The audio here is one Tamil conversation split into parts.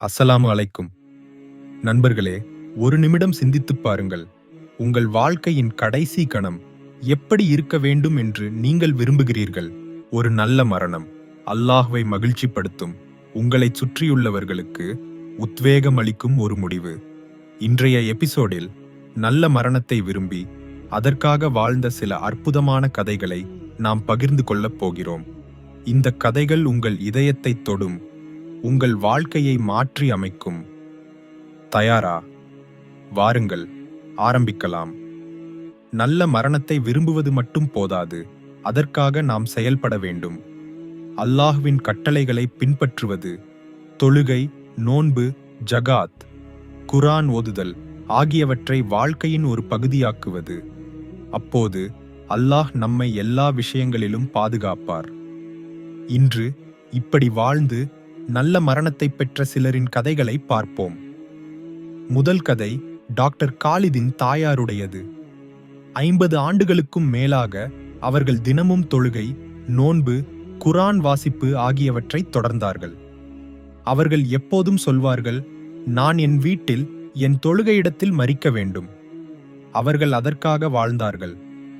அஸ்ஸலாமு அலைக்கும். நண்பர்களே ஒரு நிமிடம் சிந்தித்துப் பாருங்கள். உங்கள் வாழ்க்கையின் கடைசி கணம் எப்படி இருக்க வேண்டும் என்று நீங்கள் விரும்புகிறீர்கள்? ஒரு நல்ல மரணம். அல்லாஹ்வை மகிழ்ச்சிப்படுத்தும். உங்களைச் சுற்றியுள்ளவர்களுக்கு உத்வேகம் அளிக்கும் ஒரு முடிவு. இன்றைய எபிசோடில் நல்ல மரணத்தை விரும்பி அதற்காக வாழ்ந்த சில அற்புதமான கதைகளை நாம் பகிர்ந்து கொள்ளப் போகிறோம். இந்த கதைகள் உங்கள் இதயத்தை தொடும் உங்கள் வாழ்க்கையை மாற்றி அமைக்கும். தயாரா? வாருங்கள் ஆரம்பிக்கலாம். நல்ல மரணத்தை விரும்புவது மட்டும் போதாது. அதற்காக நாம் செயல்பட வேண்டும். அல்லாஹ்வின் கட்டளைகளை பின்பற்றுவது. தொழுகை நோன்பு ஜகாத் குரான் ஓதுதல் ஆகியவற்றை வாழ்க்கையின் ஒரு பகுதியாக்குவது. அப்போது அல்லாஹ் நம்மை எல்லா விஷயங்களிலும் பாதுகாப்பார். இன்று இப்படி வாழ்ந்து நல்ல மரணத்தை பெற்ற சிலரின் கதைகளை பார்ப்போம். முதல் கதை டாக்டர் காலிதின் தாயாருடையது. ஐம்பது ஆண்டுகளுக்கும் மேலாக அவர்கள் தினமும் தொழுகை நோன்பு குரான் வாசிப்பு ஆகியவற்றை தொடர்ந்தார்கள். அவர்கள் எப்போதும் சொல்வார்கள் நான் என் வீட்டில் என் தொழுகையிடத்தில் மறிக்க வேண்டும். அவர்கள் அதற்காக வாழ்ந்தார்கள்.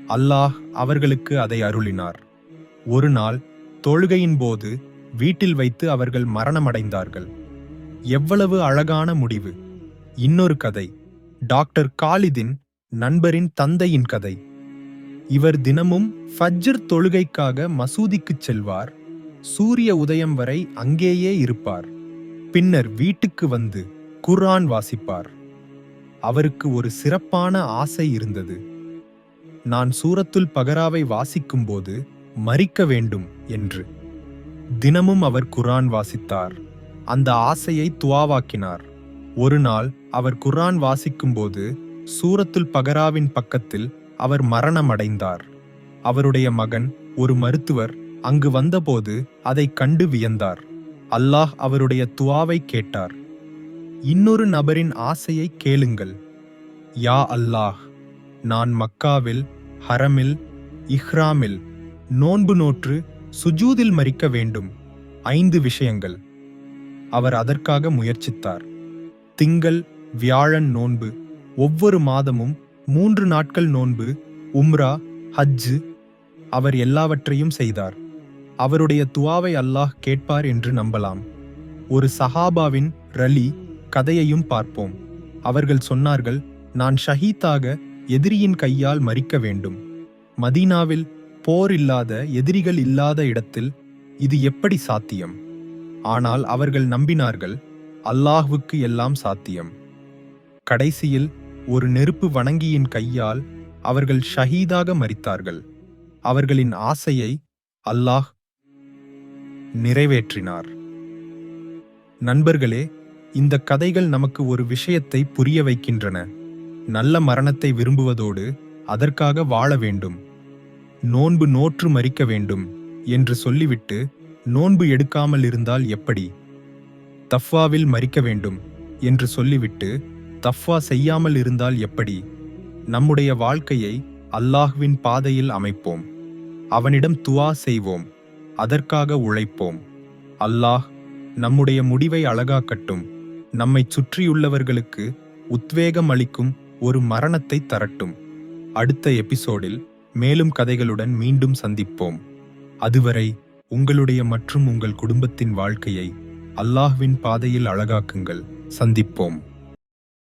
அல்லாஹ் அவர்களுக்கு அதை அருளினார். ஒரு நாள் தொழுகையின் போது வீட்டில் வைத்து அவர்கள் மரணமடைந்தார்கள். எவ்வளவு அழகான முடிவு. இன்னொரு கதை. டாக்டர் காலிதின் நண்பரின் தந்தையின் கதை. இவர் தினமும் ஃபஜ்ர் தொழுகைக்காக மசூதிக்குச் செல்வார். சூரிய உதயம் வரை அங்கேயே இருப்பார். பின்னர் வீட்டுக்கு வந்து குர்ஆன் வாசிப்பார். அவருக்கு ஒரு சிறப்பான ஆசை இருந்தது. நான் சூரத்துல் பகராவை வாசிக்கும்போது மறிக்க வேண்டும் என்று. தினமும் அவர் குர்ஆன் வாசித்தார். அந்த ஆசையை துவாவாக்கினார். ஒரு நாள் அவர் குர்ஆன் வாசிக்கும்போது சூரத்துல் பகராவின் பக்கத்தில் அவர் மரணமடைந்தார். அவருடைய மகன் ஒரு மருத்துவர் அங்கு வந்தபோது அதை கண்டு வியந்தார். அல்லாஹ் அவருடைய துவாவை கேட்டார். இன்னொரு நபரின் ஆசையை கேளுங்கள். யா அல்லாஹ் நான் மக்காவில் ஹரமில் இஹ்ராமில் நோன்பு நோற்று சுஜூதில் மறிக்க வேண்டும். ஐந்து விஷயங்கள். அவர் அதற்காக முயற்சித்தார். திங்கள் வியாழன் நோன்பு. ஒவ்வொரு மாதமும் மூன்று நாட்கள் நோன்பு உம்ரா ஹஜ்ஜு. அவர் எல்லாவற்றையும் செய்தார். அவருடைய துவாவை அல்லாஹ் கேட்பார் என்று நம்பலாம். ஒரு சஹாபாவின் ரலி கதையையும் பார்ப்போம். அவர்கள் சொன்னார்கள் நான் ஷஹீத்தாக எதிரியின் கையால் மறிக்க வேண்டும். மதீனாவில் போர் இல்லாத எதிரிகள் இல்லாத இடத்தில் இது எப்படி சாத்தியம்? ஆனால் அவர்கள் நம்பினார்கள் அல்லாஹ்வுக்கு எல்லாம் சாத்தியம். கடைசியில் ஒரு நெருப்பு வணங்கியின் கையால் அவர்கள் ஷஹீதாக மறித்தார்கள் அவர்களின் ஆசையை அல்லாஹ் நிறைவேற்றினார். நண்பர்களே இந்த கதைகள் நமக்கு ஒரு விஷயத்தை புரிய வைக்கின்றன. நல்ல மரணத்தை விரும்புவதோடு அதற்காக வாழ வேண்டும். நோன்பு நோற்று மறிக்க வேண்டும் என்று சொல்லிவிட்டு நோன்பு எடுக்காமல் இருந்தால் எப்படி? தஃவாவில் மறிக்க வேண்டும் என்று சொல்லிவிட்டு தஃவா செய்யாமல் இருந்தால் எப்படி? நம்முடைய வாழ்க்கையை அல்லாஹ்வின் பாதையில் அமைப்போம். அவனிடம் துவா செய்வோம். அதற்காக உழைப்போம். அல்லாஹ் நம்முடைய முடிவை அழகாக்கட்டும். நம்மை சுற்றியுள்ளவர்களுக்கு உத்வேகம் அளிக்கும் ஒரு மரணத்தை தரட்டும். அடுத்த எபிசோடில் மேலும் கதைகளுடன் மீண்டும் சந்திப்போம். அதுவரை உங்களுடைய மற்றும் உங்கள் குடும்பத்தின் வாழ்க்கையை அல்லாஹ்வின் பாதையில் அழகாக்குங்கள். சந்திப்போம்.